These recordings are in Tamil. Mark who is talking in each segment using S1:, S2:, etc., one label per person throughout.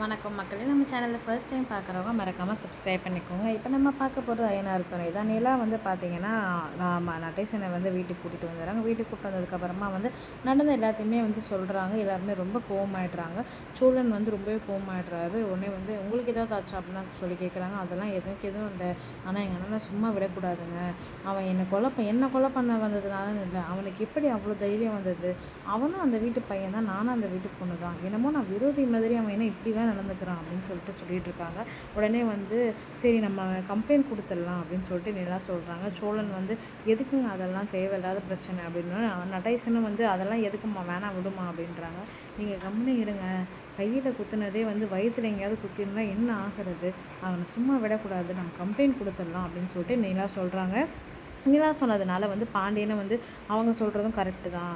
S1: வணக்கம் மக்களே. நம்ம சேனலில் ஃபர்ஸ்ட் டைம் பார்க்குறவங்க மறக்காமல் சப்ஸ்கிரைப் பண்ணிக்கோங்க. இப்போ நம்ம பார்க்க போகிறது ஐயனார் துணை. தான் நிலா வந்து பார்த்தீங்கன்னா நான் நட்டேசனை வந்து வீட்டுக்கு கூட்டிகிட்டு வந்துடுறாங்க வீட்டுக்கு கூப்பிட்டு வந்ததுக்கப்புறமா வந்து நடந்த எல்லாத்தையுமே வந்து சொல்கிறாங்க எல்லாருமே ரொம்ப கோவமாயிடுறாங்க. சூழன் வந்து ரொம்பவே கோவமாயிடுறாரு. உடனே வந்து உங்களுக்கு ஏதாவது ஆச்சா? அப்படின்னு சொல்லி கேட்குறாங்க அதெல்லாம் எதுவும் எதுவும் இல்லை. ஆனால் எங்கள் அண்ணனை சும்மா விடக்கூடாதுங்க. அவன் என்னை கொலை என்ன கொலை பண்ண வந்ததுனால இல்லை. அவனுக்கு எப்படி அவ்வளோ தைரியம் வந்தது? அவனும் அந்த வீட்டு பையன் தான். நானும் அந்த வீட்டு பொண்ணு தான் என்னமோ நான் விரோதி மாதிரி அவன் என்ன இப்படிலாம் நடந்துக்கிறான் அப்படின்னு சொல்லிட்டு சொல்லிட்டு இருக்காங்க. உடனே வந்து சரி நம்ம கம்ப்ளைண்ட் கொடுத்துடலாம் அப்படின்னு சொல்லிட்டு நிலா சொல்கிறாங்க சோழன் வந்து எதுக்குங்க அதெல்லாம் தேவையில்லாத பிரச்சனை? அப்படின்னு நடைசனும் வந்து அதெல்லாம் எதுக்குமா வேணாம் விடுமா அப்படின்றாங்க. நீங்கள் கம்மி இருங்க. கையில் குத்துனதே வந்து வயிற்றுல எங்கேயாவது குத்திருந்தா என்ன ஆகிறது? அவனை சும்மா விடக்கூடாது. நம்ம கம்ப்ளைண்ட் கொடுத்துடலாம் அப்படின்னு சொல்லிட்டு நிலா சொல்கிறாங்க நிலா சொன்னதுனால வந்து பாண்டியனை வந்து அவங்க சொல்கிறதும் கரெக்டு தான்.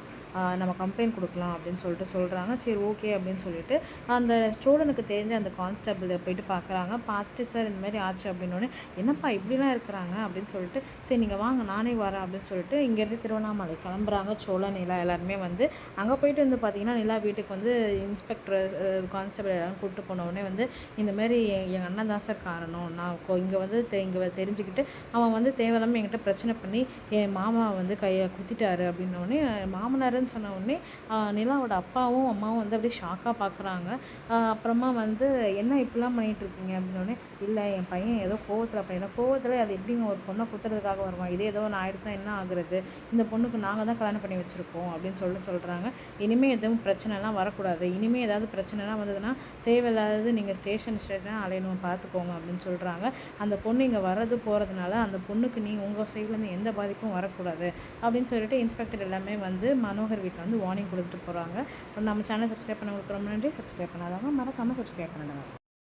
S1: நம்ம கம்ப்ளைண்ட் கொடுக்கலாம் அப்படின்னு சொல்லிட்டு சொல்கிறாங்க சரி ஓகே அப்படின்னு சொல்லிட்டு அந்த சோழனுக்கு தெரிஞ்ச அந்த கான்ஸ்டபிள் போயிட்டு பார்க்குறாங்க பார்த்துட்டு சார் இந்த மாதிரி ஆச்சு அப்படின்னோடனே என்னப்பா இப்படிலாம் இருக்கிறாங்க? அப்படின்னு சொல்லிட்டு சரி நீங்கள் வாங்க நானே வரேன் அப்படின்னு சொல்லிட்டு இங்கேருந்து திருவண்ணாமலை கிளம்புறாங்க சோழன் நிலா எல்லாருமே வந்து. அங்கே போயிட்டு வந்து பார்த்தீங்கன்னா நிலா வீட்டுக்கு வந்து இன்ஸ்பெக்டர் கான்ஸ்டபிள் எல்லாரும் கூப்பிட்டு போனவுடனே வந்து இந்த மாதிரி எங்கள் அண்ணன் தான் சார் காரணம். நான் இங்கே வந்து இங்கே தெரிஞ்சுக்கிட்டு அவன் வந்து தேவையில்லாமல் என்கிட்ட பிரச்சனை பண்ணி என் மாமா வந்து கையை குத்திட்டாரு அப்படின்னோடனே மாமனார் இல்லைன்னு சொன்ன உடனே நிலாவோட அப்பாவும் அம்மாவும் வந்து அப்படியே ஷாக்காக பார்க்குறாங்க அப்புறமா வந்து என்ன இப்படிலாம் பண்ணிகிட்டு இருக்கீங்க அப்படின்னோடனே இல்லை என் பையன் ஏதோ கோவத்தில் பையன் கோவத்தில் அது எப்படிங்க ஒரு பொண்ணை குத்துறதுக்காக வருவான்? இதே ஏதோ ஒன்று ஆயிடுச்சுன்னா என்ன ஆகுறது? இந்த பொண்ணுக்கு நாங்கள் தான் கல்யாணம் பண்ணி வச்சுருக்கோம் அப்படின்னு சொல்லிட்டு சொல்கிறாங்க இனிமேல் எதுவும் பிரச்சனைலாம் வரக்கூடாது. இனிமேல் ஏதாவது பிரச்சனைலாம் வந்ததுன்னா தேவையில்லாதது நீங்கள் ஸ்டேஷன் ஸ்டேஷன் அலையணும் பார்த்துக்கோங்க அப்படின்னு சொல்கிறாங்க அந்த பொண்ணு இங்கே வர்றது போகிறதுனால அந்த பொண்ணுக்கு நீ உங்கள் சைட்லேருந்து எந்த பாதிப்பும் வரக்கூடாது அப்படின்னு சொல்லிட்டு இன்ஸ்பெக்டர் எல்லாமே வந்து மனோகர் மனோகர் வீட்டில் வந்து வார்னிங் கொடுத்துட்டு போகிறாங்க நம்ம சேனல் சப்ஸ்கிரைப் பண்ணவங்களுக்கு ரொம்ப நன்றி. சப்ஸ்கிரைப் பண்ணாதவங்க மறக்காமல் சப்ஸ்கிரைப் பண்ணிடுங்க